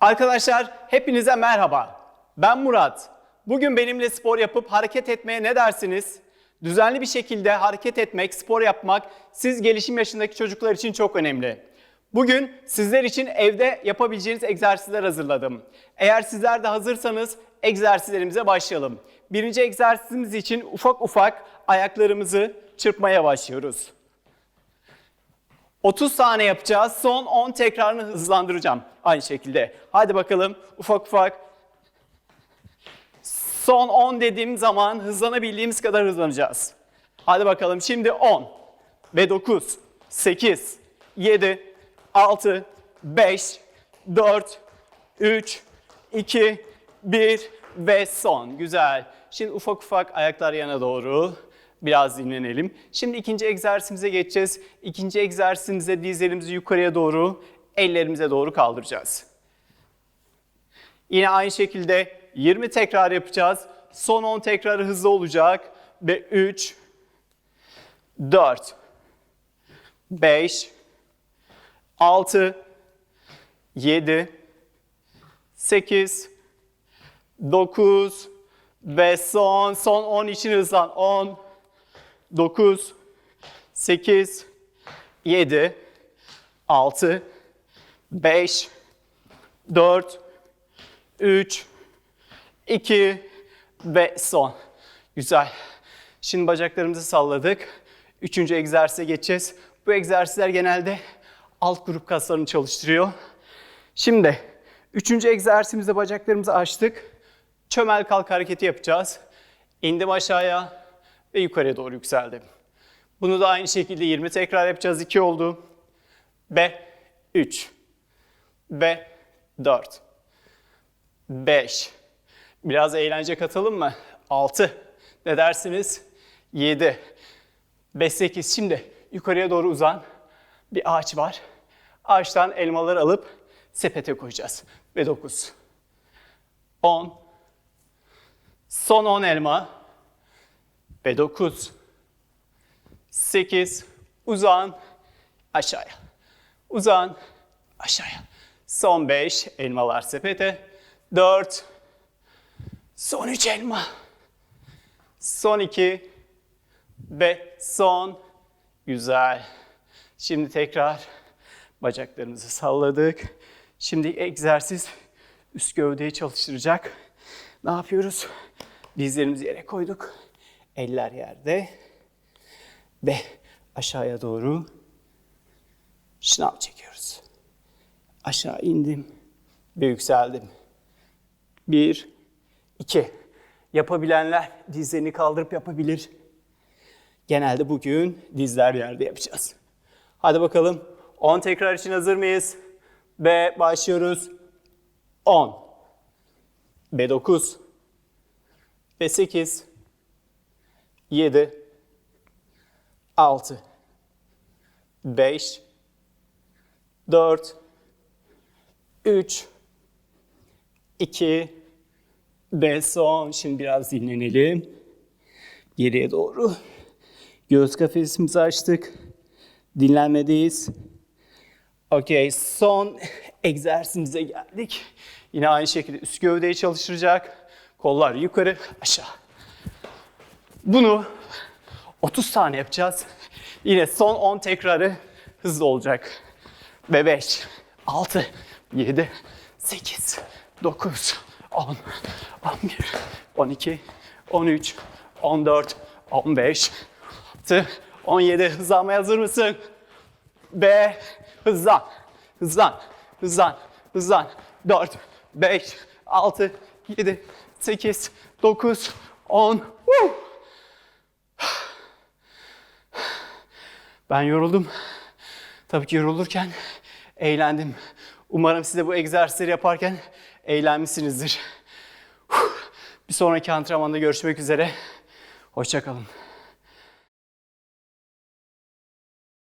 Arkadaşlar hepinize merhaba. Ben Murat. Bugün benimle spor yapıp hareket etmeye ne dersiniz? Düzenli bir şekilde hareket etmek, spor yapmak siz gelişim yaşındaki çocuklar için çok önemli. Bugün sizler için evde yapabileceğiniz egzersizler hazırladım. Eğer sizler de hazırsanız egzersizlerimize başlayalım. Birinci egzersizimiz için ufak ufak ayaklarımızı çırpmaya başlıyoruz. 30 saniye yapacağız. Son 10 tekrarını hızlandıracağım. Aynı şekilde. Hadi bakalım ufak ufak. Son 10 dediğim zaman hızlanabildiğimiz kadar hızlanacağız. Hadi bakalım şimdi 10 ve 9, 8, 7, 6, 5, 4, 3, 2, 1 ve son. Güzel. Şimdi ufak ufak ayaklar yana doğru. Biraz dinlenelim. Şimdi ikinci egzersizimize geçeceğiz. İkinci egzersizimizde dizlerimizi yukarıya doğru, ellerimize doğru kaldıracağız. Yine aynı şekilde 20 tekrar yapacağız. Son 10 tekrarı hızlı olacak. Ve 3, 4, 5, 6, 7, 8, 9 ve son son 10 için hızlan. 10, 9, 8, 7, 6, 5, 4, 3, 2 ve son. Güzel. Şimdi bacaklarımızı salladık. Üçüncü egzersize geçeceğiz. Bu egzersizler genelde alt grup kaslarını çalıştırıyor. Şimdi üçüncü egzersizimizde bacaklarımızı açtık. Çömel kalk hareketi yapacağız. İndim aşağıya ve yukarıya doğru yükseldim. Bunu da aynı şekilde 20 tekrar yapacağız. 2 oldu. Ve 3. Ve 4. 5. Biraz eğlence katalım mı? 6. Ne dersiniz? 7. 5, 8. Şimdi yukarıya doğru uzan. Bir ağaç var. Ağaçtan elmaları alıp sepete koyacağız. Ve 9. 10. Son 10 elma. Ve 9. 8. Uzan. Aşağıya. Uzan. Aşağıya. Son 5. Elmalar sepete. 4. Son 3 elma. Son 2. Ve son. Güzel. Şimdi tekrar bacaklarımızı salladık. Şimdi egzersiz üst gövdeyi çalıştıracak. Ne yapıyoruz? Dizlerimizi yere koyduk. Eller yerde. Ve aşağıya doğru şınav çekiyoruz. Aşağı indim ve yükseldim. Bir, iki. Yapabilenler dizlerini kaldırıp yapabilir. Genelde bugün dizler yerde yapacağız. Hadi bakalım. 10 tekrar için hazır mıyız? Ve başlıyoruz. 10 ve 9 ve 8 7 6 5 4 3 2 ve son. Şimdi biraz dinlenelim. Geriye doğru. Göğüs kafesimizi açtık. Dinlenmedeyiz. Okey, son egzersizimize geldik. Yine aynı şekilde üst gövdeyi çalıştıracak. Kollar yukarı, aşağı. Bunu 30 saniye yapacağız. Yine son 10 tekrarı hızlı olacak. Ve 5, 6, 7, 8, 9, 10, 11, 12, 13, 14, 15, 16, 17. Hızlanmaya hazır mısın? Ve hızlan, hızlan, hızlan, hızlan. 4, 5, 6, 7, 8, 9, 10. Woo! Ben yoruldum. Tabii ki yorulurken eğlendim. Umarım siz de bu egzersizleri yaparken eğlenmişsinizdir. Bir sonraki antrenmanda görüşmek üzere. Hoşçakalın.